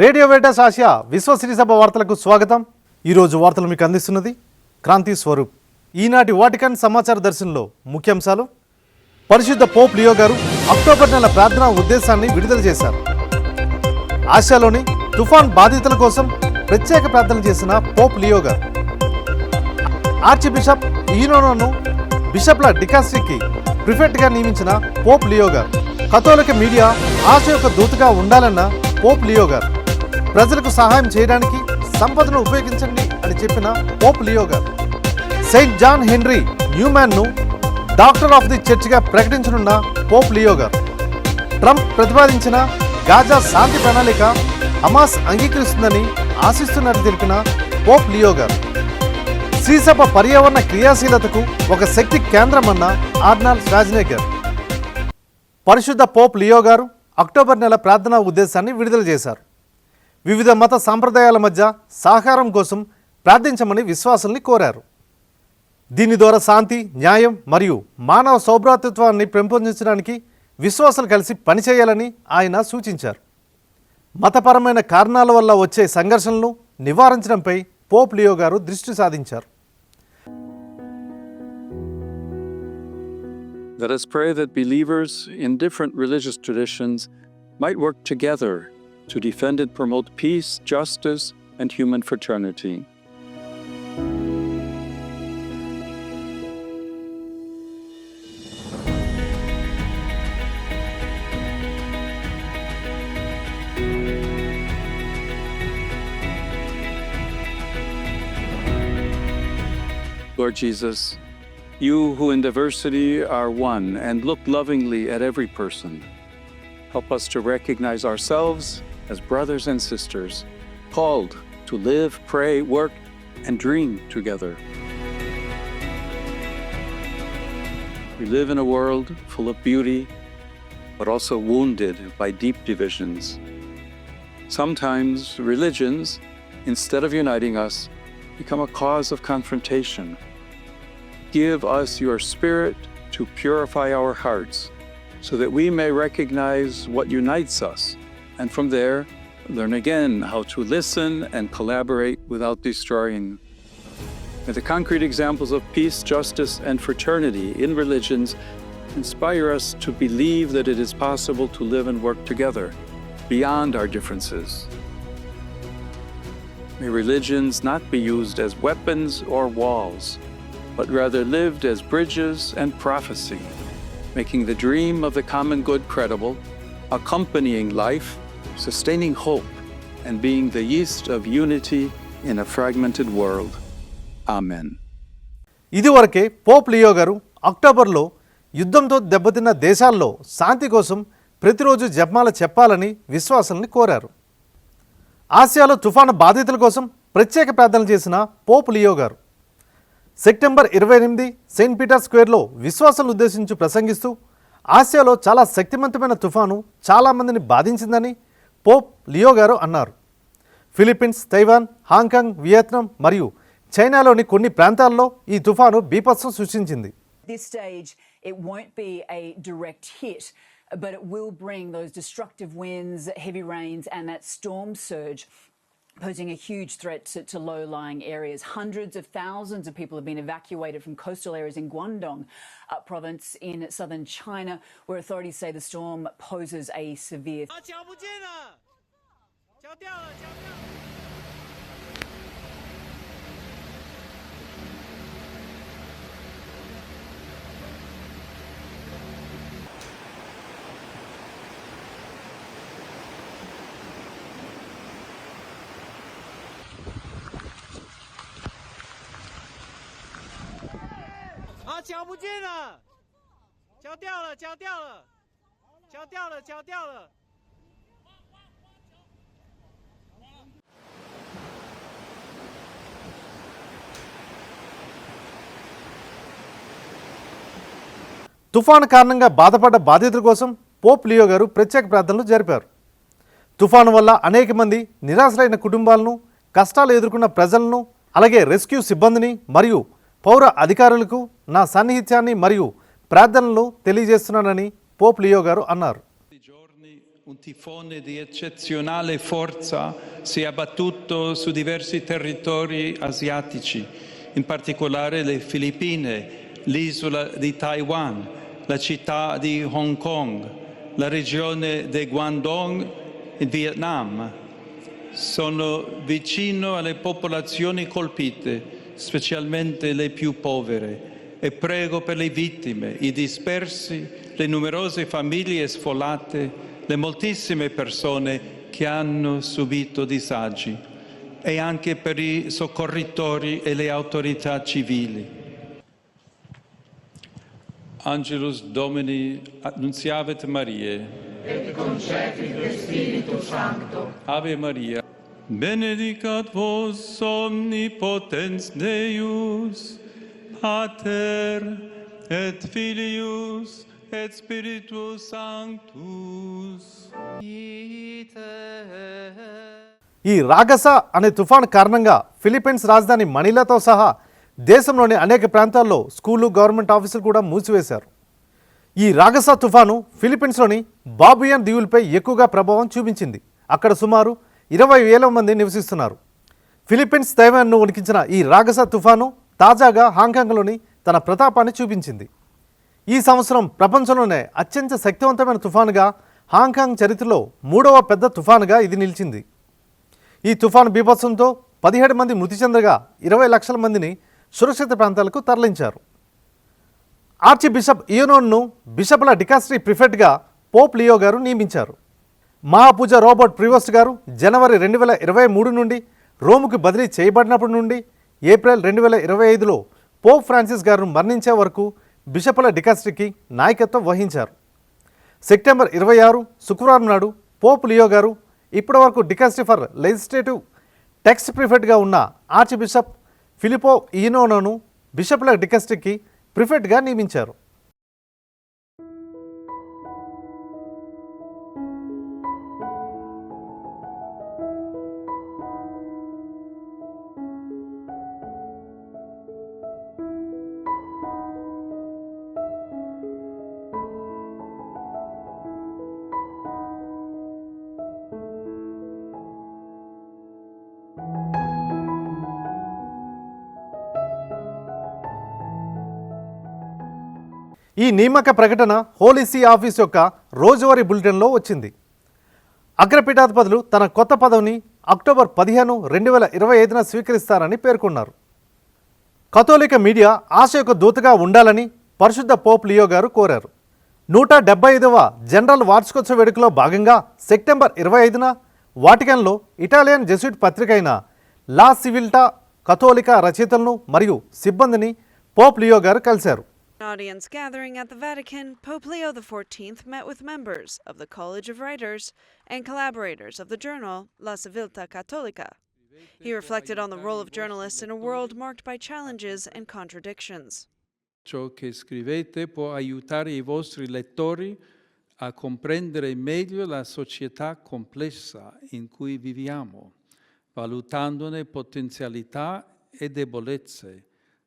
Radio వేటస్ Asia విశ్వ సభ వార్తలకు స్వాగతం. ఈరోజు వార్తలు మీకు అందిస్తున్నది క్రాంతి స్వరూప్. ఈనాటి వాటికన్ సమాచార దర్శనంలో ముఖ్యాంశాలు. పరిశుద్ధ పోప్ లియో గారు అక్టోబర్ నెల ప్రార్థనా ఉద్దేశాన్ని విడుదల చేశారు. ఆసియాలోని తుఫాన్ బాధితుల కోసం ప్రత్యేక ప్రార్థన చేసిన పోప్ లియో గారు. ఆర్చి బిషప్ ఈనోను బిషప్ల డికాస్ట్రీకి ప్రిఫెక్ట్గా నియమించిన పోప్ లియో గారు. కథోలిక మీడియా ఆశ యొక్క దూతగా ఉండాలన్న పోప్ లియో గారు. ప్రజలకు సహాయం చేయడానికి సంపదను ఉపయోగించండి అని చెప్పిన పోప్ లియో గారు. సెయింట్ జాన్ హెన్రీ న్యూమ్యాన్ను డాక్టర్ ఆఫ్ ది చర్చ్గా ప్రకటించనున్న పోప్ లియో గారు. ట్రంప్ ప్రతిపాదించిన గాజా శాంతి ప్రణాళిక హమాస్ అంగీకరిస్తుందని ఆశిస్తున్నట్టు తెలిపిన పోప్ లియో గారు. శ్రీసభ పర్యావరణ క్రియాశీలతకు ఒక శక్తి కేంద్రమన్న ఆర్నాల్ శ్వాజ్నేగర్ పరిశుద్ధ పోప్ లియో గారు అక్టోబర్ నెల ప్రార్థనా ఉద్దేశాన్ని విడుదల చేశారు. వివిధ మత సాంప్రదాయాల మధ్య సహకారం కోసం ప్రార్థించమని విశ్వాసుల్ని కోరారు. దీని ద్వారా శాంతి న్యాయం మరియు మానవ సౌభ్రాతృత్వాన్ని పెంపొందించడానికి విశ్వాసులు కలిసి పనిచేయాలని ఆయన సూచించారు. మతపరమైన కారణాల వల్ల వచ్చే సంఘర్షణలు నివారించడంపై పోప్ లియో గారు దృష్టి సాధించారు. Let us pray that believers in different religious traditions might work together to defend and promote peace, justice, and human fraternity. Lord Jesus, you who in diversity are one and look lovingly at every person, help us to recognize ourselves as brothers and sisters, called to live, pray, work, and dream together. We live in a world full of beauty, but also wounded by deep divisions. Sometimes religions, instead of uniting us, become a cause of confrontation. Give us your Spirit to purify our hearts so that we may recognize what unites us and from there learn again how to listen and collaborate without destroying. May the concrete examples of peace, justice, and fraternity in religions inspire us to believe that it is possible to live and work together beyond our differences. May religions not be used as weapons or walls, but rather lived as bridges and prophecy, making the dream of the common good credible, accompanying life, sustaining hope, and being the yeast of unity in a fragmented world. Amen. ఇదివరకే pope Leo గారు అక్టోబర్లో యుద్ధంతో దెబ్బతిన్న దేశాల్లో శాంతి కోసం ప్రతిరోజు జపమాల చెప్పాలని విశ్వాసుల్ని కోరారు ఆసియాలో తుఫాను బాధితుల కోసం ప్రత్యేక ప్రార్థనలు చేసిన పోప్ లియో గారు సెప్టెంబర్ ఇరవై ఎనిమిది సెయింట్ పీటర్ స్క్వేర్లో విశ్వాసాలను ఉద్దేశించి ప్రసంగిస్తూ ఆసియాలో చాలా శక్తివంతమైన తుఫాను చాలామందిని బాధించిందని పోప్ లియో గారు అన్నారు ఫిలిప్పీన్స్ తైవాన్ హాంకాంగ్ వియత్నాం మరియు చైనాలోని కొన్ని ప్రాంతాల్లో ఈ తుఫాను బీపత్సం సృష్టించింది this stage, it won't be a direct hit, but it will bring those destructive winds, heavy rains, and that storm surge. Posing a huge threat to, to low lying areas. Hundreds of thousands of people have been evacuated from coastal areas in Guangdong uh, province in southern China, where authorities say the storm poses a severe 脚不见了，脚掉了，脚掉了。 啊，脚不见了，脚掉了，脚掉了，脚掉了，脚掉了。 తుఫాను కారణంగా బాధపడ్డ బాధితుల కోసం Pope Leo గారు ప్రత్యేక ప్రార్థనలు జరిపారు తుఫాను వల్ల అనేక మంది నిరాశలైన కుటుంబాలను కష్టాలు ఎదుర్కొన్న ప్రజలను అలాగే రెస్క్యూ సిబ్బందిని మరియు పౌర అధికారులకు నా సన్నిహిత్యాన్ని మరియు ప్రార్థనలు తెలియజేస్తున్నానని పోప్ లియో గారు అన్నారు I giorni Un tifone di eccezionale forza si è abbattuto su diversi territori asiatici, in particolare le Filippine, l'isola di Taiwan, la città di Hong Kong, la regione di Guangdong in Vietnam. Sono vicino alle popolazioni colpite, specialmente le più povere, e prego per le vittime, i dispersi, le numerose famiglie sfollate, le moltissime persone che hanno subito disagi e anche per i soccorritori e le autorità civili. Angelus Domini annunziavit Mariae. Et concepit Spiritu Sancto. Ave Maria. Benedicat vos omnipotens Deus, Pater et Filius et Spiritus Sanctus. ఈ రాగస అనే తుఫాన్ కారణంగా Philippines రాజధాని మనీలాతో సహా దేశంలోని అనేక ప్రాంతాల్లో స్కూళ్ళు గవర్నమెంట్ ఆఫీసులు కూడా మూసివేశారు ఈ రాగస తుఫాను ఫిలిప్పీన్స్లోని బాబుయాన్ దీవులపై ఎక్కువగా ప్రభావం చూపించింది అక్కడ సుమారు ఇరవై వేల మంది నివసిస్తున్నారు. ఫిలిప్పీన్స్ తైవాన్ను వణికించిన ఈ రాగస తుఫాను తాజాగా హాంకాంగ్లోని తన ప్రతాపాన్ని చూపించింది. ఈ సంవత్సరం ప్రపంచంలోనే అత్యంత శక్తివంతమైన తుఫానుగా హాంకాంగ్ చరిత్రలో మూడవ పెద్ద తుఫానుగా ఇది నిలిచింది. ఈ తుఫాను బీభత్సంతో పదిహేడు మంది మృతి చెందగా ఇరవై లక్షల మందిని సురక్షిత ప్రాంతాలకు తరలించారు. ఆర్చి బిషప్ ఇయోనోన్ను బిషప్ల డికాస్ట్రీ ప్రిఫెక్ట్గా పోప్ లియో గారు నియమించారు. మహాపూజ రోబోట్ ప్రివోస్ట్ గారు జనవరి రెండు వేల ఇరవై మూడు నుండి రోముకి బదిలీ చేయబడినప్పటి నుండి ఏప్రిల్ రెండు వేల ఇరవై ఐదులో పోప్ ఫ్రాన్సిస్ గారు మరణించే వరకు బిషప్ల డికాస్ట్రీకి నాయకత్వం వహించారు. సెప్టెంబర్ ఇరవై ఆరు శుక్రవారం నాడు పోప్ లియో గారు ఇప్పటివరకు డికాస్ట్రీ ఫర్ లెజిస్లేటివ్ టెక్స్ట్ ప్రిఫెక్ట్గా ఉన్న ఆర్చ్ బిషప్ ఫిలిపో ఈనోనోను బిషప్ల డికాస్ట్రీకి ప్రిఫెక్ట్గా నియమించారు. ఈ నియామక ప్రకటన హోలీసీ ఆఫీస్ యొక్క రోజువారీ బులెటిన్లో వచ్చింది. అగ్రపీఠాధిపతులు తన కొత్త పదవిని అక్టోబర్ పదిహేను రెండు వేల ఇరవై ఐదున స్వీకరిస్తారని పేర్కొన్నారు. కథోలిక మీడియా ఆశ యొక్క దూతగా ఉండాలని పరిశుద్ధ పోప్ లియో గారు కోరారు. నూట డెబ్బై ఐదవ జనరల్ వార్షికోత్సవ వేడుకలో భాగంగా సెప్టెంబర్ ఇరవై ఐదున వాటికన్లో ఇటాలియన్ జెస్యూట్ పత్రిక అయిన లా సివిల్టా కథోలిక రచయితలను మరియు సిబ్బందిని పోప్ లియో గారు కలిశారు. An audience gathering at the Vatican, Pope Leo XIV met with members of the College of Writers and collaborators of the journal La Civiltà Cattolica. He reflected on the role of journalists in a world marked by challenges and contradictions. Ciò che scrivete può aiutare i vostri lettori a comprendere meglio la società complessa in cui viviamo, valutandone potenzialità e debolezze,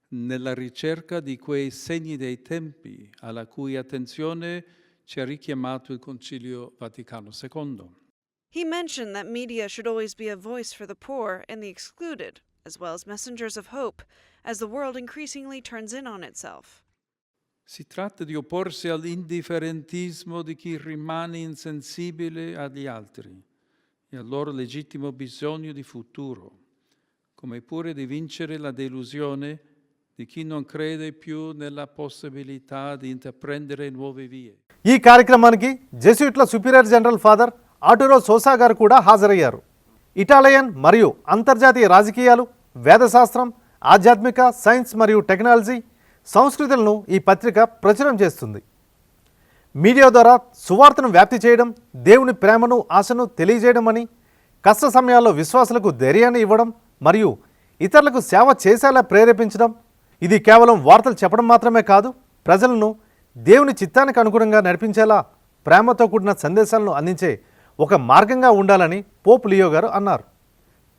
nella ricerca di quei segni dei tempi alla cui attenzione ci ha richiamato il Concilio Vaticano II. He mentioned that media should always be a voice for the poor and the excluded, as well as messengers of hope, as the world increasingly turns in on itself. Si tratta di opporsi all'indifferentismo di chi rimane insensibile agli altri e al loro legittimo bisogno di futuro, come pure di vincere la delusione di chi non crede più nella possibilità di intraprendere nuove vie. ఈ కార్యక్రమానికి జెస్యూట్ల superior general father Arturo Sosa గారు కూడా హాజరయ్యారు Italian మరియు అంతర్జాతీయ రాజకీయాలు వేదశాస్త్రం ఆధ్యాత్మిక science మరియు టెక్నాలజీ సంస్కృతులను ఈ పత్రిక ప్రచురం చేస్తుంది మీడియా ద్వారా సువార్తను వ్యాప్తి చేయడం దేవుని ప్రేమను ఆశను తెలియజేయడం అని కష్ట సమయాల్లో విశ్వాసులకు ధైర్యాన్ని ఇవ్వడం మరియు ఇతరులకు సేవ చేసేలా ప్రేరేపించడం ఇది కేవలం వార్తలు చెప్పడం మాత్రమే కాదు ప్రజలను దేవుని చిత్తానికి అనుగుణంగా నడిపించేలా ప్రేమతో కూడిన సందేశాలను అందించే ఒక మార్గంగా ఉండాలని పోప్ లియో గారు అన్నారు.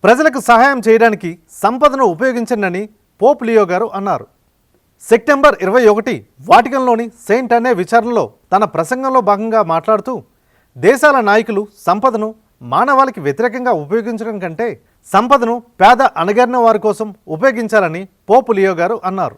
ప్రజలకు సహాయం చేయడానికి సంపదను ఉపయోగించండి పోప్ లియో గారు అన్నారు. సెప్టెంబర్ ఇరవై ఒకటి వాటికన్లోని సెయింట్ అనే విచారణలో తన ప్రసంగంలో భాగంగా మాట్లాడుతూ దేశాల నాయకులు సంపదను మానవాళికి వ్యతిరేకంగా ఉపయోగించడం కంటే సంపదను పేద అణగారిన వారి కోసం ఉపయోగించాలని పోపు లియో గారు అన్నారు.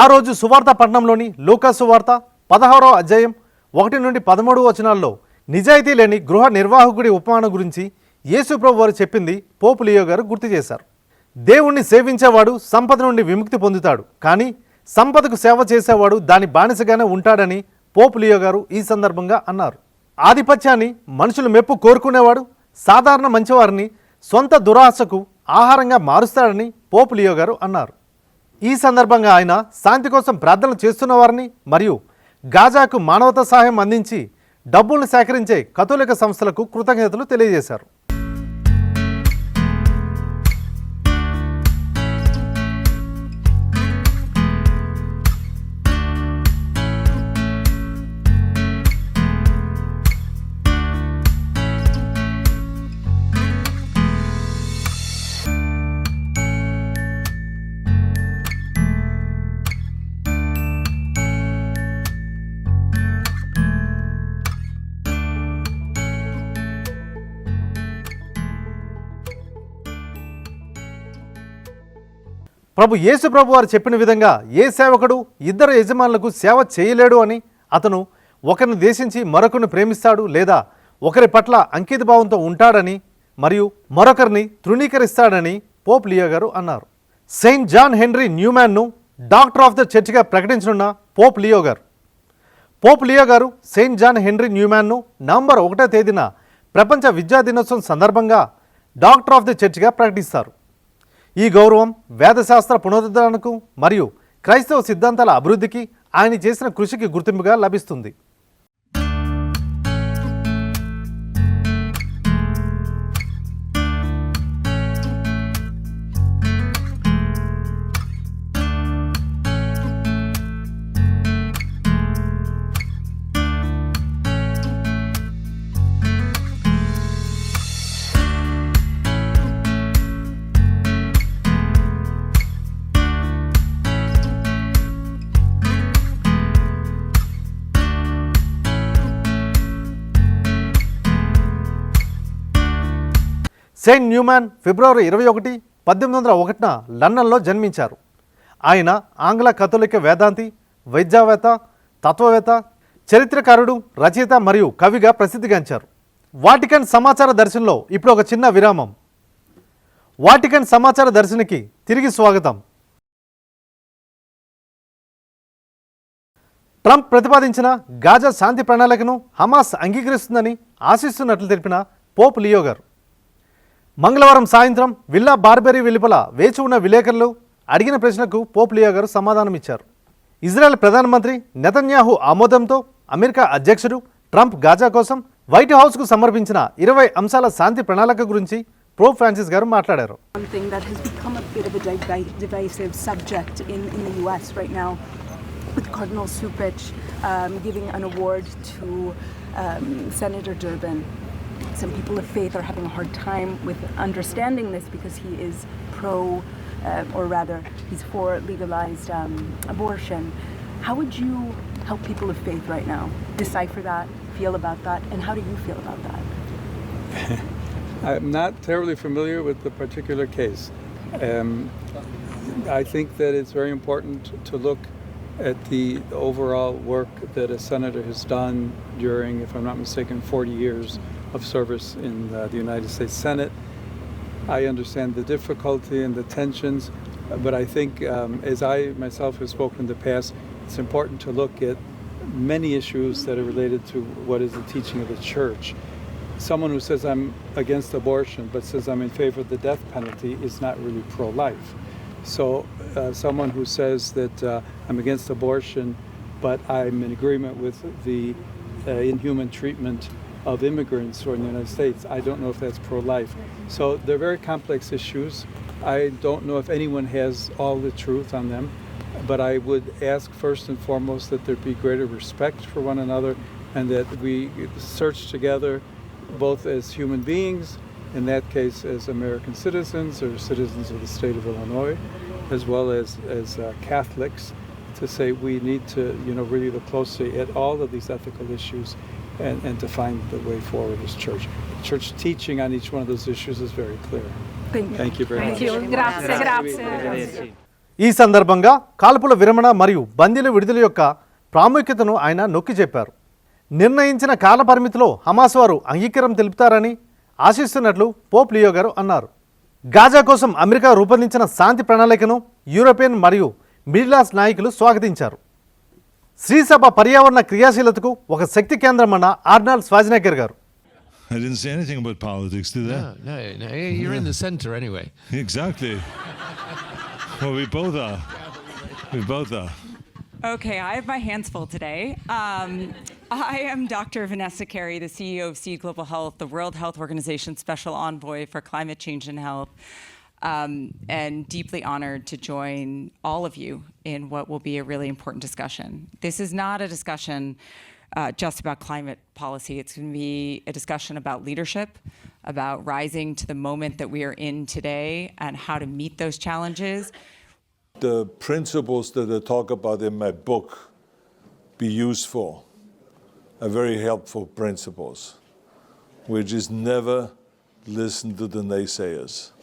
ఆ రోజు సువార్త పట్టణంలోని లూకా సువార్త పదహారవ అధ్యాయం ఒకటి నుండి పదమూడు వచనాల్లో నిజాయితీ లేని గృహ నిర్వాహకుడి ఉపమానం గురించి యేసుప్రభు వారు చెప్పింది పోపు లియో గారు గుర్తు చేశారు. దేవుణ్ణి సేవించేవాడు సంపద నుండి విముక్తి పొందుతాడు. కానీ సంపదకు సేవ చేసేవాడు దాని బానిసగానే ఉంటాడని పోపు లియో గారు ఈ సందర్భంగా అన్నారు. ఆధిపత్యాన్ని మనుషులు మెప్పు కోరుకునేవాడు సాధారణ మంచివారిని సొంత దురాశకు ఆహారంగా మారుస్తాడని పోపు లియో గారు అన్నారు. ఈ సందర్భంగా ఆయన శాంతి కోసం ప్రార్థనలు చేస్తున్న వారిని మరియు గాజాకు మానవతా సహాయం అందించి డబ్బులను సేకరించే కథోలిక సంస్థలకు కృతజ్ఞతలు తెలియజేశారు. ప్రభు యేసు ప్రభు వారు చెప్పిన విధంగా ఏ సేవకుడు ఇద్దరు యజమానులకు సేవ చేయలేడు అని అతను ఒకరిని దేశించి మరొకరిని ప్రేమిస్తాడు లేదా ఒకరి పట్ల అంకిత భావంతో ఉంటాడని మరియు మరొకరిని తృణీకరిస్తాడని పోప్ లియో గారు అన్నారు. సెయింట్ జాన్ హెన్రీ న్యూమ్యాన్ను డాక్టర్ ఆఫ్ ద చర్చ్గా ప్రకటించనున్న పోప్ లియో గారు. పోప్ లియో గారు సెయింట్ జాన్ హెన్రీ న్యూమ్యాన్ను నవంబర్ ఒకటో తేదీన ప్రపంచ విద్యా దినోత్సవం సందర్భంగా డాక్టర్ ఆఫ్ ది చర్చ్గా ప్రకటిస్తారు. ఈ గౌరవం వేదశాస్త్ర పునరుద్ధరణకు మరియు క్రైస్తవ సిద్ధాంతాల అభివృద్ధికి ఆయన చేసిన కృషికి గుర్తింపుగా లభిస్తుంది. సెయింట్ న్యూమాన్ ఫిబ్రవరి ఇరవై ఒకటి పద్దెనిమిది వందల ఒకటిన లండన్లో జన్మించారు. ఆయన ఆంగ్ల కథోలిక వేదాంతి వైద్యవేత్త తత్వవేత్త చరిత్రకారుడు రచయిత మరియు కవిగా ప్రసిద్ధిగాంచారు. వాటికన్ సమాచార దర్శనంలో ఇప్పుడు ఒక చిన్న విరామం. వాటికన్ సమాచార దర్శనికి తిరిగి స్వాగతం. ట్రంప్ ప్రతిపాదించిన గాజా శాంతి ప్రణాళికను హమాస్ అంగీకరిస్తుందని ఆశిస్తున్నట్లు తెలిపిన పోప్ లియో గారు. మంగళవారం సాయంత్రం విల్లా బార్బెరీ వెలుపల వేచి ఉన్న విలేకరులు అడిగిన ప్రశ్నకు పోప్లియో గారు సమాధానం ఇచ్చారు ఇజ్రాయెల్ ప్రధానమంత్రి నెతన్యాహు ఆమోదంతో అమెరికా అధ్యక్షుడు ట్రంప్ గాజా కోసం వైట్ హౌస్కు సమర్పించిన ఇరవై అంశాల శాంతి ప్రణాళిక గురించి పోప్ ఫ్రాన్సిస్ గారు మాట్లాడారు something that has become a bit of a divisive subject in, in the US right now, with Cardinal Supich um, giving an award to um, Senator Durbin. Some people of faith are having a hard time with understanding this because he is pro, uh, or rather, he's for legalized um, abortion. How would you help people of faith right now decipher that, feel about that, and how do you feel about that? I'm not terribly familiar with the particular case. Um, I think that it's very important to look at the overall work that a senator has done during, if I'm not mistaken, 40 years of service in uh, the United States Senate. I understand the difficulty and the tensions, but I think, um, as I myself have spoken in the past, it's important to look at many issues that are related to what is the teaching of the church. Someone who says I'm against abortion but says I'm in favor of the death penalty is not really pro life. So, uh, someone who says that uh, I'm against abortion but I'm in agreement with the uh, inhuman treatment of immigrants who are in the United States, I don't know if that's pro life. So, they're very complex issues. I don't know if anyone has all the truth on them. but I would ask first and foremost that there be greater respect for one another and that we search together both as human beings, in that case as American citizens or citizens of the state of Illinois, as well as, as uh, Catholics, to say we need to, you know, really look closely at all of these ethical issues and, and to find the way forward as church. Church teaching on each one of those issues is very clear. Thank you. Thank you very Thank much. you. Grazie, grazie. ఈ సందర్భంగా కాల్పుల విరమణ మరియు బందీల విడుదల యొక్క ప్రాముఖ్యతను ఆయన నొక్కి చెప్పారు నిర్ణయించిన కాల పరిమితిలో హమాస్ వారు అంగీకారం తెలుపుతారని ఆశిస్తున్నట్లు పోప్ లియో గారు అన్నారు గాజా కోసం అమెరికా రూపొందించిన శాంతి ప్రణాళికను యూరోపియన్ మరియు మిడిలాస్ నాయకులు స్వాగతించారు శ్రీసభ పర్యావరణ క్రియాశీలతకు ఒక శక్తి కేంద్రమన్న ఆర్నాల్డ్ స్వాజినేకర్ గారు I didn't say anything about politics, did I? No, no, no, you're in the center anyway. Exactly. well, we both are. We both are. Okay, I have my hands full today. Um, I am Dr. Vanessa Carey, the CEO of Seed Global Health, the World Health Organization Special Envoy for Climate Change and Health, um, and deeply honored to join all of you in what will be a really important discussion. This is not a discussion uh, just about climate policy. It's going to be a discussion about leadership, about rising to the moment that we are in today, and how to meet those challenges. the principles that I talk about in my book be useful are very helpful principles, which is never listen to the naysayers.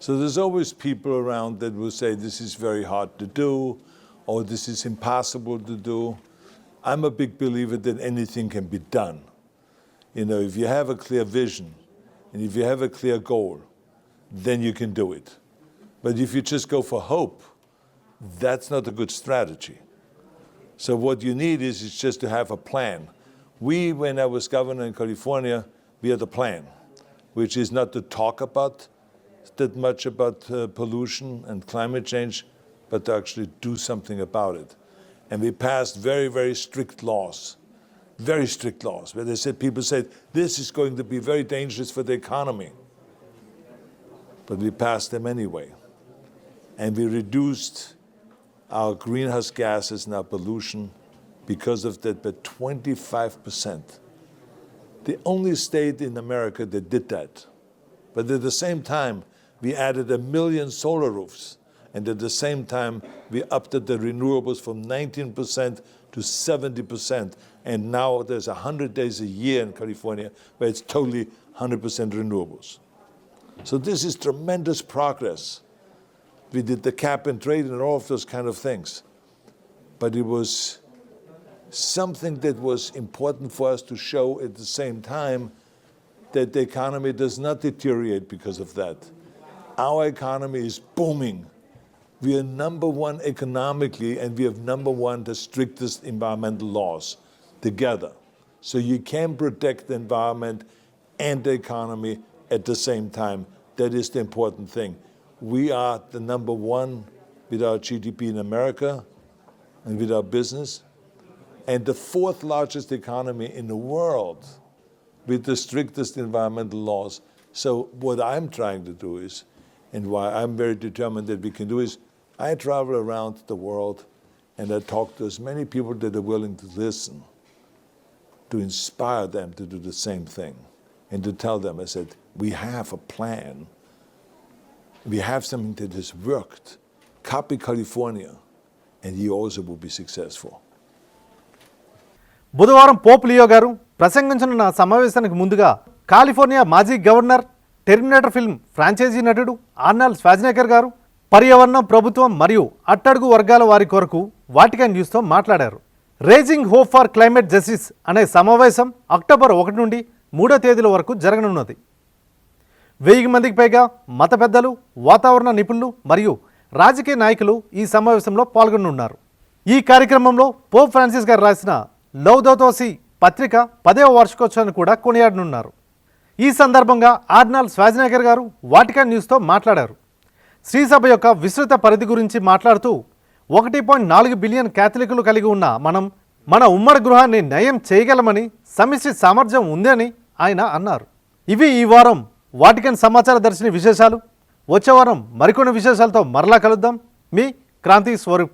So there's always people around that will say this is very hard to do or this is impossible to do. I'm a big believer that anything can be done. You know, if you have a clear vision and if you have a clear goal, then you can do it. But if you just go for hope, that's not a good strategy. So what you need is, is just to have a plan. We, when I was governor in California, we had a plan, which is not to talk about that much about uh, pollution and climate change, but to actually do something about it. And we passed very, very strict laws, very strict laws, where they said people said this is going to be very dangerous for the economy, but we passed them anyway, and we reduced our greenhouse gases and our pollution because of that by 25%. The only state in America that did that. But at the same time, we added a million solar roofs. And at the same time, we upped the renewables from 19% to 70%. And now there's 100 days a year in California where it's totally 100% renewables. So this is tremendous progress. We did the cap and trade and all of those kind of things. But it was something that was important for us to show at the same time that the economy does not deteriorate because of that. Our economy is booming. We are number one economically, and we have number one the strictest environmental laws together. So you can protect the environment and the economy at the same time. That is the important thing. We are the number one with our GDP in America and with our business, and the fourth largest economy in the world with the strictest environmental laws. So, what I'm trying to do is, and why I'm very determined that we can do is, I travel around the world and I talk to as many people that are willing to listen to inspire them to do the same thing and to tell them, I said, we have a plan. We have something that has worked. Copy California, and you also will be successful. బుధవారం Pope Leo గారు ప్రసంగించనున్న సమావేశానికి ముందుగా California మాజీ governor Terminator film franchise నటుడు Arnold Schwarzenegger గారు పర్యావరణం ప్రభుత్వం మరియు అట్టడుగు వర్గాల వారి కొరకు వాటికన్ న్యూస్తో మాట్లాడారు. Raising hope for climate justice అనే సమావేశం అక్టోబర్ ఒకటి నుండి మూడో తేదీల వరకు జరగనున్నది. వెయ్యి మందికి పైగా మత పెద్దలు వాతావరణ నిపుణులు మరియు రాజకీయ నాయకులు ఈ సమావేశంలో పాల్గొనున్నారు. ఈ కార్యక్రమంలో పోప్ ఫ్రాన్సిస్ గారు రాసిన లౌదోతోసి పత్రిక పదవ వార్షికోత్సవాన్ని కూడా కొనియాడనున్నారు. ఈ సందర్భంగా ఆర్నాల్ స్వాజినేకర్ గారు వాటికన్ న్యూస్తో మాట్లాడారు. శ్రీసభ యొక్క విస్తృత పరిధి గురించి మాట్లాడుతూ ఒకటి పాయింట్ నాలుగు బిలియన్ క్యాథలికులు కలిగి ఉన్న మనం మన ఉమ్మడి గృహాన్ని నయం చేయగలమని సమిష్టి సామర్థ్యం ఉందని ఆయన అన్నారు. ఇవి ఈ వారం వాటికన్ సమాచార దర్శిని విశేషాలు. వచ్చే వారం మరికొన్ని విశేషాలతో మరలా కలుద్దాం. మీ క్రాంతి స్వరూప్.